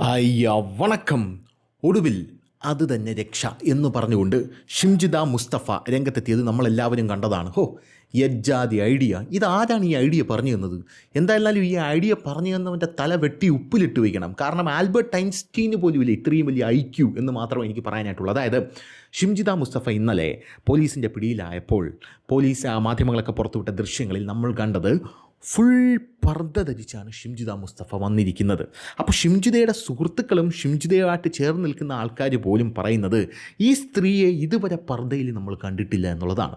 അയ്യ വണക്കം. ഒടുവിൽ അത് തന്നെ രക്ഷ എന്ന് പറഞ്ഞുകൊണ്ട് ഷിംജിദ മുസ്തഫ രംഗത്തെത്തിയത് നമ്മളെല്ലാവരും കണ്ടതാണ്. ഹോ യജ്ജാതി ഐഡിയ. ഇതാരാണ് ഈ ഐഡിയ പറഞ്ഞു തന്നത്? എന്തായാലും ഈ ഐഡിയ പറഞ്ഞു തന്നവന്റെ തല വെട്ടി ഉപ്പിലിട്ട് വയ്ക്കണം. കാരണം ആൽബർട്ട് ഐൻസ്റ്റീന് പോലും ഇല്ല ഇത്രയും വലിയ ഐ ക്യു എന്ന് മാത്രമേ എനിക്ക് പറയാനായിട്ടുള്ളൂ. അതായത് ഷിംജിദ മുസ്തഫ ഇന്നലെ പോലീസിന്റെ പിടിയിലായപ്പോൾ പോലീസ് മാധ്യമങ്ങളൊക്കെ പുറത്തുവിട്ട ദൃശ്യങ്ങളിൽ നമ്മൾ കണ്ടത് ഫുൾ പർദ്ദ ധരിച്ചാണ് ഷിംജിത മുസ്തഫ വന്നിരിക്കുന്നത്. അപ്പോൾ ഷിംജിതയുടെ സുഹൃത്തുക്കളും ഷിംജിതയുമായിട്ട് ചേർന്ന് നിൽക്കുന്ന ആൾക്കാർ പോലും പറയുന്നത് ഈ സ്ത്രീയെ ഇതുവരെ പർദ്ദയിൽ നമ്മൾ കണ്ടിട്ടില്ല എന്നുള്ളതാണ്.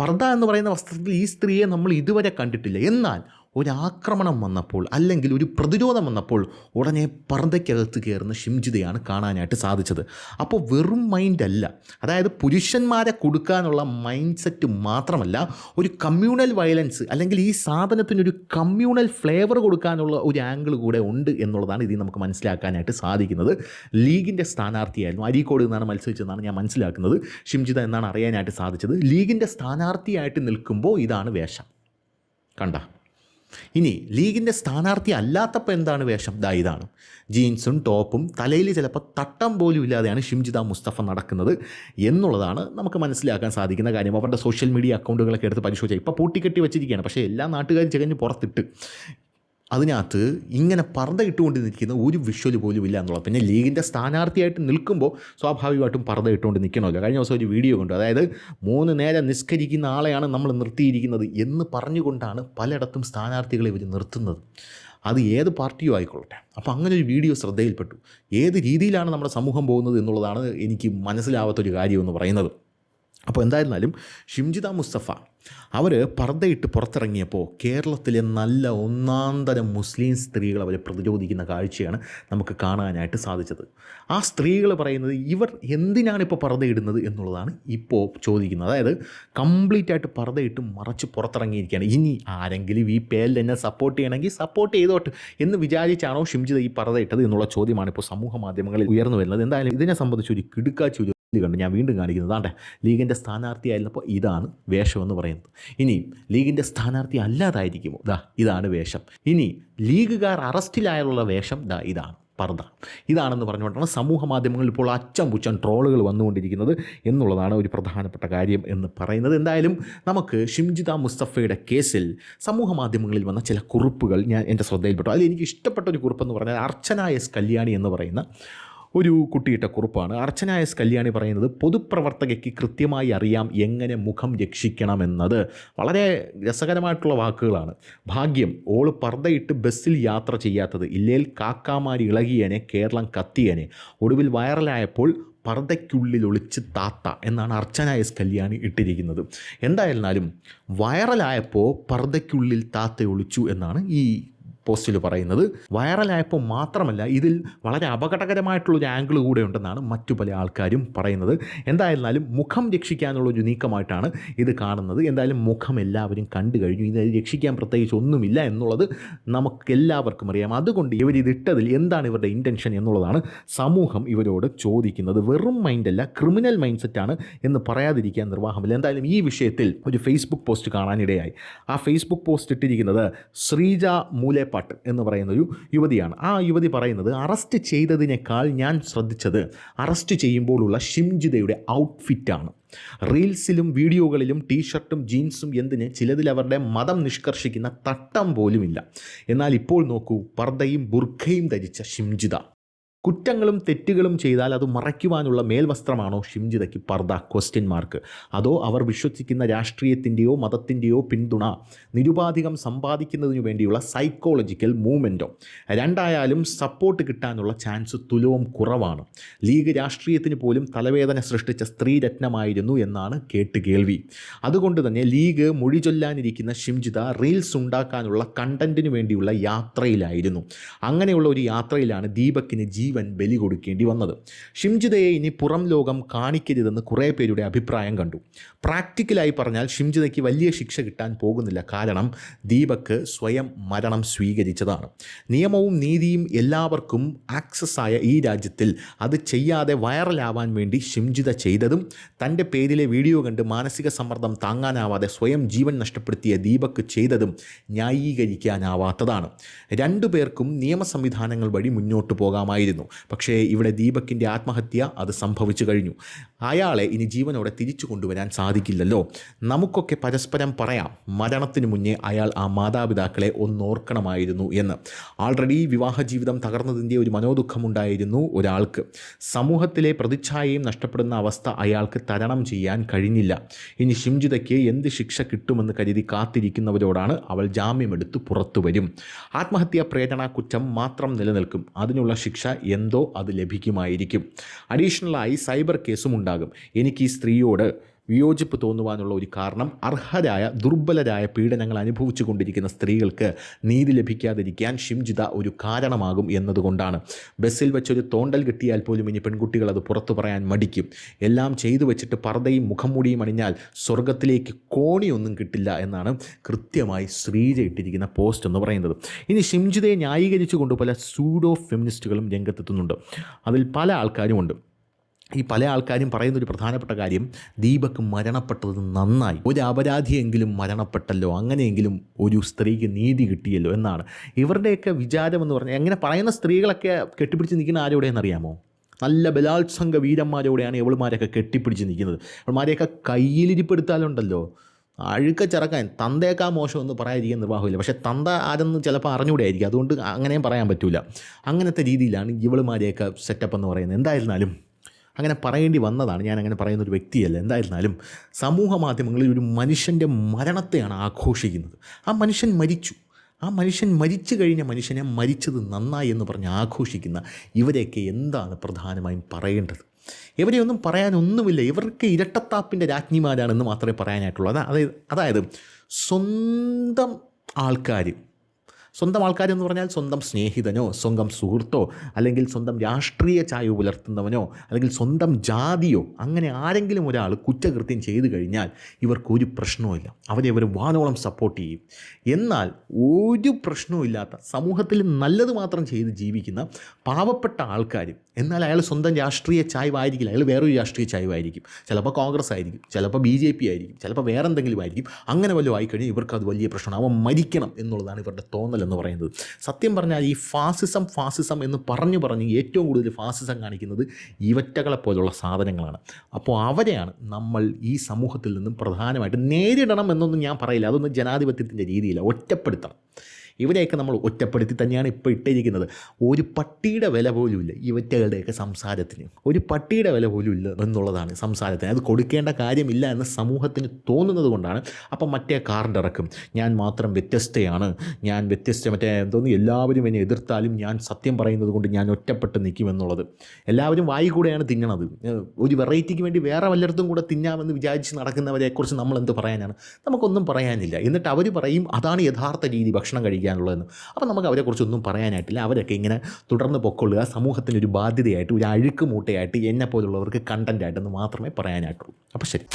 പർദ്ദ എന്ന് പറയുന്ന വസ്ത്രത്തിൽ ഈ സ്ത്രീയെ നമ്മൾ ഇതുവരെ കണ്ടിട്ടില്ല. എന്നാൽ ഒരാക്രമണം വന്നപ്പോൾ അല്ലെങ്കിൽ ഒരു പ്രതിരോധം വന്നപ്പോൾ ഉടനെ പർദ്ദയ്ക്കകത്ത് കയറുന്ന ഷിംജിതയാണ് കാണാനായിട്ട് സാധിച്ചത്. അപ്പോൾ വെറും മൈൻഡ് അല്ല. അതായത് പുരുഷന്മാരെ കൊടുക്കാനുള്ള മൈൻഡ് സെറ്റ് മാത്രമല്ല ഒരു കമ്മ്യൂണൽ വയലൻസ് അല്ലെങ്കിൽ ഈ സാധനത്തിനൊരു കമ്മ്യൂണൽ ഫ്ലേവർ കൊടുക്കാനുള്ള ഒരു ആംഗിൾ കൂടെ ഉണ്ട് എന്നുള്ളതാണ് ഇതിൽ നമുക്ക് മനസ്സിലാക്കാനായിട്ട് സാധിക്കുന്നത്. ലീഗിന്റെ സ്ഥാനാർത്ഥിയായിരുന്നു. അരീക്കോട് നിന്നാണ് മത്സരിച്ചതെന്നാണ് ഞാൻ മനസ്സിലാക്കുന്നത്. ഷിംജിത എന്നാണ് അറിയാനായിട്ട് സാധിച്ചത്. ലീഗിന്റെ സ്ഥാനാർത്ഥിയായിട്ട് നിൽക്കുമ്പോൾ ഇതാണ് വേഷം. കണ്ട? ഇനി ലീഗിന്റെ സ്ഥാനാർത്ഥി അല്ലാത്തപ്പോൾ എന്താണ് വേഷം? ദാ ഇതാണ്. ജീൻസും ടോപ്പും തലയിൽ ചിലപ്പോൾ തട്ടം പോലും ഇല്ലാതെയാണ് ഷിംജിത മുസ്തഫ നടക്കുന്നത് എന്നുള്ളതാണ് നമുക്ക് മനസ്സിലാക്കാൻ സാധിക്കുന്ന കാര്യം. അവരുടെ സോഷ്യൽ മീഡിയ അക്കൗണ്ടുകളൊക്കെ എടുത്ത് പരിശോധിച്ചാൽ ഇപ്പോൾ പൂട്ടിക്കെട്ടി വെച്ചിരിക്കുകയാണ്. പക്ഷേ എല്ലാ നാട്ടുകാരും ചികഞ്ഞ് പുറത്തിട്ട്. അതിനകത്ത് ഇങ്ങനെ പർദ്ദ ഇട്ടുകൊണ്ട് നിൽക്കുന്ന ഒരു വിഷ്വൽ പോലും ഇല്ല എന്നുള്ളത്. പിന്നെ ലീഗിന്റെ സ്ഥാനാർത്ഥിയായിട്ട് നിൽക്കുമ്പോൾ സ്വാഭാവികമായിട്ടും പർദ്ദ ഇട്ടുകൊണ്ട് നിൽക്കണമല്ലോ കഴിഞ്ഞ ദിവസം ഒരു വീഡിയോ കണ്ടു. അതായത് മൂന്ന് നേരം നിസ്കരിക്കുന്ന ആളെയാണ് നമ്മൾ നിർത്തിയിരിക്കുന്നത് എന്ന് പറഞ്ഞുകൊണ്ടാണ് പലയിടത്തും സ്ഥാനാർത്ഥികളെ ഇവർ നിർത്തുന്നത്. അത് ഏത് പാർട്ടിയോ ആയിക്കൊള്ളട്ടെ. അപ്പോൾ അങ്ങനെ ഒരു വീഡിയോ ശ്രദ്ധയിൽപ്പെട്ടു. ഏത് രീതിയിലാണ് നമ്മുടെ സമൂഹം പോകുന്നത് എന്നുള്ളതാണ് എനിക്ക് മനസ്സിലാവാത്തൊരു കാര്യമെന്ന് പറയുന്നത്. അപ്പോൾ എന്തായിരുന്നാലും ഷിംജിത മുസ്തഫ അവർ പർദ്ദയിട്ട് പുറത്തിറങ്ങിയപ്പോൾ കേരളത്തിലെ നല്ല ഒന്നാന്തരം മുസ്ലിം സ്ത്രീകൾ അവരെ പ്രതിരോധിക്കുന്ന കാഴ്ചയാണ് നമുക്ക് കാണാനായിട്ട് സാധിച്ചത്. ആ സ്ത്രീകൾ പറയുന്നത് ഇവർ എന്തിനാണ് ഇപ്പോൾ പർദ്ദയിടുന്നത് എന്നുള്ളതാണ് ഇപ്പോൾ ചോദിക്കുന്നത്. അതായത് കംപ്ലീറ്റ് ആയിട്ട് പർദ്ദയിട്ട് മറച്ച് പുറത്തിറങ്ങിയിരിക്കുകയാണ്. ഇനി ആരെങ്കിലും ഈ പേരിൽ എന്നെ സപ്പോർട്ട് ചെയ്യണമെങ്കിൽ സപ്പോർട്ട് ചെയ്തോട്ട് എന്ന് വിചാരിച്ചാണോ ഷിംജിത ഈ പർദ്ദയിട്ടത് എന്നുള്ള ചോദ്യമാണ് ഇപ്പോൾ സമൂഹ മാധ്യമങ്ങളിൽ ഉയർന്നു വരുന്നത്. എന്തായാലും ഇതിനെ സംബന്ധിച്ച് ഒരു കിടുക്കാച്ചി ഒരു ഇത് കണ്ട് ഞാൻ വീണ്ടും കാണിക്കുന്നത്. ആണ്ടെ ലീഗിന്റെ സ്ഥാനാർത്ഥിയായിരുന്നപ്പോൾ ഇതാണ് വേഷം എന്ന് പറയുന്നത്. ഇനി ലീഗിന്റെ സ്ഥാനാർത്ഥി അല്ലാതായിരിക്കുമോ? ദാ ഇതാണ് വേഷം. ഇനി ലീഗുകാർ അറസ്റ്റിലായുള്ള വേഷം ദാ ഇതാണ്. പർദ്ദ. ഇതാണെന്ന് പറഞ്ഞുകൊണ്ടാണ് സമൂഹ മാധ്യമങ്ങളിൽ ഇപ്പോൾ അച്ചം പുച്ചം ട്രോളുകൾ വന്നുകൊണ്ടിരിക്കുന്നത് എന്നുള്ളതാണ് ഒരു പ്രധാനപ്പെട്ട കാര്യം എന്ന് പറയുന്നത്. എന്തായാലും നമുക്ക് ഷിംജിത മുസ്തഫയുടെ കേസിൽ സമൂഹ മാധ്യമങ്ങളിൽ വന്ന ചില കുറിപ്പുകൾ ഞാൻ എന്റെ ശ്രദ്ധയിൽപ്പെട്ടു. അതിൽ എനിക്ക് ഇഷ്ടപ്പെട്ട ഒരു കുറിപ്പെന്ന് പറഞ്ഞാൽ അർച്ചന എസ് കല്യാണി എന്ന് പറയുന്ന ഒരു കുട്ടിയിട്ട കുറിപ്പാണ്. അർച്ചന എസ് കല്യാണി പറയുന്നത് പൊതുപ്രവർത്തകയ്ക്ക് കൃത്യമായി അറിയാം എങ്ങനെ മുഖം രക്ഷിക്കണമെന്നത്. വളരെ രസകരമായിട്ടുള്ള വാക്കുകളാണ്. ഭാഗ്യം ഓൾ പർദ്ദയിട്ട് ബസ്സിൽ യാത്ര ചെയ്യാത്തത് ഇല്ലേൽ കാക്കാമാരി ഇളകിയനെ കേരളം കത്തിയനെ. ഒടുവിൽ വൈറലായപ്പോൾ പർദ്ദയ്ക്കുള്ളിൽ ഒളിച്ച് താത്ത എന്നാണ് അർച്ചന എസ് കല്യാണി ഇട്ടിരിക്കുന്നത്. എന്തായിരുന്നാലും വൈറലായപ്പോൾ പർദ്ദയ്ക്കുള്ളിൽ താത്ത ഒളിച്ചു എന്നാണ് ഈ പോസ്റ്റിൽ പറയുന്നത്. വൈറലായപ്പോൾ മാത്രമല്ല ഇതിൽ വളരെ അപകടകരമായിട്ടുള്ള ഒരു ആംഗിൾ കൂടെ ഉണ്ടെന്നാണ് മറ്റു പല ആൾക്കാരും പറയുന്നത്. എന്തായിരുന്നാലും മുഖം രക്ഷിക്കാനുള്ള ഒരു നീക്കമായിട്ടാണ് ഇത് കാണുന്നത്. എന്തായാലും മുഖം എല്ലാവരും കണ്ടു കഴിഞ്ഞു. ഇത് രക്ഷിക്കാൻ പ്രത്യേകിച്ച് ഒന്നുമില്ല എന്നുള്ളത് നമുക്കെല്ലാവർക്കും അറിയാം. അതുകൊണ്ട് ഇവർ ഇത് ഇട്ടതിൽ എന്താണ് ഇവരുടെ ഇന്റൻഷൻ എന്നുള്ളതാണ് സമൂഹം ഇവരോട് ചോദിക്കുന്നത്. വെറും മൈൻഡല്ല ക്രിമിനൽ മൈൻഡ് സെറ്റാണ് എന്ന് പറയാതിരിക്കാൻ നിർവാഹമില്ല. എന്തായാലും ഈ വിഷയത്തിൽ ഒരു ഫേസ്ബുക്ക് പോസ്റ്റ് കാണാനിടയായി. ആ ഫേസ്ബുക്ക് പോസ്റ്റ് ഇട്ടിരിക്കുന്നത് ശ്രീജ മൂലെ പാട്ട് എന്ന് പറയുന്ന ഒരു യുവതിയാണ്. ആ യുവതി പറയുന്നത് അറസ്റ്റ് ചെയ്തതിനേക്കാൾ ഞാൻ ശ്രദ്ധിച്ചത് അറസ്റ്റ് ചെയ്യുമ്പോഴുള്ള ഷിംജിതയുടെ ഔട്ട്ഫിറ്റാണ്. റീൽസിലും വീഡിയോകളിലും ടീഷർട്ടും ജീൻസും എന്തിന് ചിലതിൽ അവരുടെ മതം നിഷ്കർഷിക്കുന്ന തട്ടം പോലുമില്ല. എന്നാൽ ഇപ്പോൾ നോക്കൂ പർദ്ദയും ബുർഖയും ധരിച്ച ഷിംജിത. കുറ്റങ്ങളും തെറ്റുകളും ചെയ്താൽ അത് മറയ്ക്കുവാനുള്ള മേൽവസ്ത്രമാണോ ഷിംജിതയ്ക്ക് പർദ ക്വസ്റ്റ്യൻ മാർക്ക് അതോ അവർ വിശ്വസിക്കുന്ന രാഷ്ട്രീയത്തിന്റെയോ മതത്തിന്റെയോ പിന്തുണ നിരുപാധികം സമ്പാദിക്കുന്നതിനു വേണ്ടിയുള്ള സൈക്കോളജിക്കൽ മൂവ്മെന്റോ രണ്ടായാലും സപ്പോർട്ട് കിട്ടാനുള്ള ചാൻസ് തുലവും കുറവാണ്. ലീഗ് രാഷ്ട്രീയത്തിന് പോലും തലവേദന സൃഷ്ടിച്ച സ്ത്രീരത്നമായിരുന്നു എന്നാണ് കേട്ട് കേൾവി. അതുകൊണ്ട് തന്നെ ലീഗ് മൊഴി ചൊല്ലാനിരിക്കുന്ന ഷിംജിത റീൽസ് ഉണ്ടാക്കാനുള്ള കണ്ടന്റിനു വേണ്ടിയുള്ള യാത്രയിലായിരുന്നു. അങ്ങനെയുള്ള ഒരു യാത്രയിലാണ് ദീപക്കിന് ജീവൻ ബലി കൊടുക്കേണ്ടി വന്നത്. ഷിംജിതയെ ഇനി പുറം ലോകം കാണിക്കരുതെന്ന് കുറേ പേരുടെ അഭിപ്രായം കണ്ടു. പ്രാക്ടിക്കലായി പറഞ്ഞാൽ ഷിംജിതയ്ക്ക് വലിയ ശിക്ഷ കിട്ടാൻ പോകുന്നില്ല. കാരണം ദീപക്ക് സ്വയം മരണം സ്വീകരിച്ചതാണ്. നിയമവും നീതിയും എല്ലാവർക്കും ആക്സസ് ആയ ഈ രാജ്യത്തിൽ അത് ചെയ്യാതെ വൈറലാവാൻ വേണ്ടി ഷിംജിത ചെയ്തതും തന്റെ പേരിലെ വീഡിയോ കണ്ട് മാനസിക സമ്മർദ്ദം താങ്ങാനാവാതെ സ്വയം ജീവൻ നഷ്ടപ്പെടുത്തിയ ദീപക്ക് ചെയ്തതും ന്യായീകരിക്കാനാവാത്തതാണ്. രണ്ടു പേർക്കും നിയമ സംവിധാനങ്ങൾ വഴി മുന്നോട്ട് പോകാമായിരുന്നു. പറയുന്നു പക്ഷേ ഇവിടെ ദീപക്കിന്റെ ആത്മഹത്യ അത് സംഭവിച്ചു കഴിഞ്ഞു. അയാളെ ഇനി ജീവനോടെ തിരിച്ചു കൊണ്ടുവരാൻ സാധിക്കില്ലല്ലോ. നമുക്കൊക്കെ പരസ്പരം പറയാം മരണത്തിന് മുന്നേ അയാൾ ആ മാതാപിതാക്കളെ ഒന്നോർക്കണമായിരുന്നു എന്ന്. ആൾറെഡി വിവാഹ ജീവിതം തകർന്നതിന്റെ ഒരു മനോദുഃഖമുണ്ടായിരുന്നു ഒരാൾക്ക്. സമൂഹത്തിലെ പ്രതിച്ഛായയും നഷ്ടപ്പെടുന്ന അവസ്ഥ അയാൾക്ക് തരണം ചെയ്യാൻ കഴിഞ്ഞില്ല. ഇനി ഷിംജിതയ്ക്ക് എന്ത് ശിക്ഷ കിട്ടുമെന്ന് കരുതി കാത്തിരിക്കുന്നവരോടാണ് അവൾ ജാമ്യമെടുത്ത് പുറത്തു വരും. ആത്മഹത്യാ പ്രേരണ കുറ്റം മാത്രം നിലനിൽക്കും. അതിനുള്ള ശിക്ഷ എന്തോ അത് ലഭിക്കുമായിരിക്കും. അഡീഷണലായി സൈബർ കേസും ഉണ്ടാകും. എനിക്ക് ഈ സ്ത്രീയോട് വിയോജിപ്പ് തോന്നുവാനുള്ള ഒരു കാരണം അർഹരായ ദുർബലരായ പീഡനങ്ങൾ അനുഭവിച്ചു കൊണ്ടിരിക്കുന്ന സ്ത്രീകൾക്ക് നീതി ലഭിക്കാതിരിക്കാൻ ഷിംജിത ഒരു കാരണമാകും എന്നതുകൊണ്ടാണ്. ബസ്സിൽ വെച്ചൊരു തോണ്ടൽ കിട്ടിയാൽ പോലും ഇനി പെൺകുട്ടികൾ അത് പുറത്തു പറയാൻ മടിക്കും. എല്ലാം ചെയ്തു വെച്ചിട്ട് പർദ്ദയും മുഖംമൂടിയും അണിഞ്ഞാൽ സ്വർഗത്തിലേക്ക് കോണിയൊന്നും കിട്ടില്ല എന്നാണ് കൃത്യമായി ശ്രീജ ഇട്ടിരിക്കുന്ന പോസ്റ്റ് എന്ന് പറയുന്നത്. ഇനി ഷിംജിതയെ ന്യായീകരിച്ചുകൊണ്ട് പല സൂഡോ ഫെമിനിസ്റ്റുകളും രംഗത്തെത്തുന്നുണ്ട്. അതിൽ പല ആൾക്കാരുമുണ്ട്. ഈ പല ആൾക്കാരും പറയുന്ന ഒരു പ്രധാനപ്പെട്ട കാര്യം ദീപക് മരണപ്പെട്ടത് നന്നായി. ഒരു അപരാധിയെങ്കിലും മരണപ്പെട്ടല്ലോ അങ്ങനെയെങ്കിലും ഒരു സ്ത്രീക്ക് നീതി കിട്ടിയല്ലോ എന്നാണ്. ഇവരുടെയൊക്കെ വിചാരം എന്ന് പറഞ്ഞാൽ എങ്ങനെ പറയുന്ന സ്ത്രീകളൊക്കെ കെട്ടിപ്പിടിച്ച് നിൽക്കുന്ന ആരോടെയെന്ന് അറിയാമോ? നല്ല ബലാത്സംഗ വീരന്മാരോടെയാണ് ഇവളുമാരൊക്കെ കെട്ടിപ്പിടിച്ച് നിൽക്കുന്നത്. അവൾമാരെയൊക്കെ കയ്യിലിരിപ്പെടുത്താലുണ്ടല്ലോ. അഴുക്ക ചിറക്കാൻ മോശം എന്ന് പറയാതിരിക്കാൻ നിർവാഹമില്ല. പക്ഷേ തന്ത ആരെന്ന് ചിലപ്പോൾ അറിഞ്ഞുകൂടെയായിരിക്കും. അതുകൊണ്ട് അങ്ങനെയും പറയാൻ പറ്റില്ല അങ്ങനത്തെ രീതിയിലാണ് ഇവളുമാരെയൊക്കെ സെറ്റപ്പ് എന്ന് പറയുന്നത്. എന്തായിരുന്നാലും അങ്ങനെ പറയേണ്ടി വന്നതാണ്. ഞാൻ അങ്ങനെ പറയുന്ന ഒരു വ്യക്തിയല്ല. എന്തായിരുന്നാലും സമൂഹ മാധ്യമങ്ങളിൽ ഒരു മനുഷ്യന്റെ മരണത്തെയാണ് ആഘോഷിക്കുന്നത്. ആ മനുഷ്യൻ മരിച്ചു. ആ മനുഷ്യൻ മരിച്ചു കഴിഞ്ഞ മനുഷ്യനെ മരിച്ചത് നന്നായി എന്ന് പറഞ്ഞ് ആഘോഷിക്കുന്ന ഇവരെയൊക്കെ എന്താണ് പ്രധാനമായും പറയേണ്ടത്? ഇവരെയൊന്നും പറയാനൊന്നുമില്ല. ഇവർക്ക് ഇരട്ടത്താപ്പിന്റെ രാജ്ഞിമാരാണെന്ന് മാത്രമേ പറയാനായിട്ടുള്ളൂ. അതാ അതായത് അതായത് സ്വന്തം ആൾക്കാർ സ്വന്തം ആൾക്കാരെന്ന് പറഞ്ഞാൽ സ്വന്തം സ്നേഹിതനോ സ്വന്തം സുഹൃത്തോ അല്ലെങ്കിൽ സ്വന്തം രാഷ്ട്രീയ ചായ പുലർത്തുന്നവനോ അല്ലെങ്കിൽ സ്വന്തം ജാതിയോ അങ്ങനെ ആരെങ്കിലും ഒരാൾ കുറ്റകൃത്യം ചെയ്തു കഴിഞ്ഞാൽ ഇവർക്കൊരു പ്രശ്നവുമില്ല അവരെ ഇവർ വാനോളം സപ്പോർട്ട് ചെയ്യും. എന്നാൽ ഒരു പ്രശ്നവുമില്ലാത്ത സമൂഹത്തിൽ നല്ലത് മാത്രം ചെയ്ത് ജീവിക്കുന്ന പാവപ്പെട്ട ആൾക്കാർ എന്നാൽ അയാൾ സ്വന്തം രാഷ്ട്രീയ ചായ്വായിരിക്കില്ല. അയാൾ വേറൊരു രാഷ്ട്രീയ ചായ്വായിരിക്കും. ചിലപ്പോൾ കോൺഗ്രസ് ആയിരിക്കും ചിലപ്പോൾ ബി ജെ പി ആയിരിക്കും ചിലപ്പോൾ വേറെ എന്തെങ്കിലും ആയിരിക്കും. അങ്ങനെ വല്ലതും ആയിക്കഴിഞ്ഞാൽ ഇവർക്ക് അത് വലിയ പ്രശ്നമാണ്. അവൻ മരിക്കണം എന്നുള്ളതാണ് ഇവരുടെ തോന്നൽ. എന്ന് പറയുന്നത്. സത്യം പറഞ്ഞാൽ ഈ ഫാസിസം ഫാസിസം എന്ന് പറഞ്ഞു പറഞ്ഞ് ഏറ്റവും കൂടുതൽ ഫാസിസം കാണിക്കുന്നത് ഇവറ്റകളെ പോലുള്ള സാധനങ്ങളാണ്. അപ്പോൾ അവരെയാണ് നമ്മൾ ഈ സമൂഹത്തിൽ നിന്നും പ്രധാനമായിട്ട് നേരിടണം എന്നൊന്നും ഞാൻ പറയില്ല. അതൊന്നും ജനാധിപത്യത്തിന്റെ രീതിയില്ല. ഒറ്റപ്പെടുത്തണം. ഇവരെയൊക്കെ നമ്മൾ ഒറ്റപ്പെടുത്തി തന്നെയാണ് ഇപ്പോൾ ഇട്ടിരിക്കുന്നത്. ഒരു പട്ടിയുടെ വില പോലും ഇല്ല ഇവറ്റകളുടെയൊക്കെ സംസാരത്തിന്. ഒരു പട്ടിയുടെ വില പോലും ഇല്ല എന്നുള്ളതാണ് സംസാരത്തിന്. അത് കൊടുക്കേണ്ട കാര്യമില്ല എന്ന് സമൂഹത്തിന് തോന്നുന്നത് കൊണ്ടാണ്. അപ്പം മറ്റേ കാർഡ് ഇറക്കും. ഞാൻ മാത്രം വ്യത്യസ്തയാണ്. ഞാൻ വ്യത്യസ്ത മറ്റേ എന്തോന്ന് എല്ലാവരും എന്നെ എതിർത്താലും ഞാൻ സത്യം പറയുന്നത് കൊണ്ട് ഞാൻ ഒറ്റപ്പെട്ട് നിൽക്കും എന്നുള്ളത്. എല്ലാവരും വായി കൂടെയാണ് തിന്നണത്. ഒരു വെറൈറ്റിക്ക് വേണ്ടി വേറെ വല്ലയിടത്തും കൂടെ തിന്നാമെന്ന് വിചാരിച്ച് നടക്കുന്നവരെക്കുറിച്ച് നമ്മൾ എന്ത് പറയാനാണ്? നമുക്കൊന്നും പറയാനില്ല. എന്നിട്ട് അവർ പറയും അതാണ് യഥാർത്ഥ രീതി. ഭക്ഷണം കഴിക്കാനുള്ളതെന്ന് അപ്പോൾ നമുക്ക് അവരെക്കുറിച്ചൊന്നും പറയാനായിട്ടില്ല. അവരൊക്കെ ഇങ്ങനെ തുടർന്ന് പൊക്കൊള്ളുക സമൂഹത്തിന്റെ ഒരു ബാധ്യതയായിട്ട് ഒരു അഴുക്ക് മൂട്ടയായിട്ട് എന്നെ പോലുള്ളവർക്ക് കണ്ടന്റായിട്ടെന്ന് മാത്രമേ പറയാനായിട്ടുള്ളൂ. അപ്പോൾ ശരി.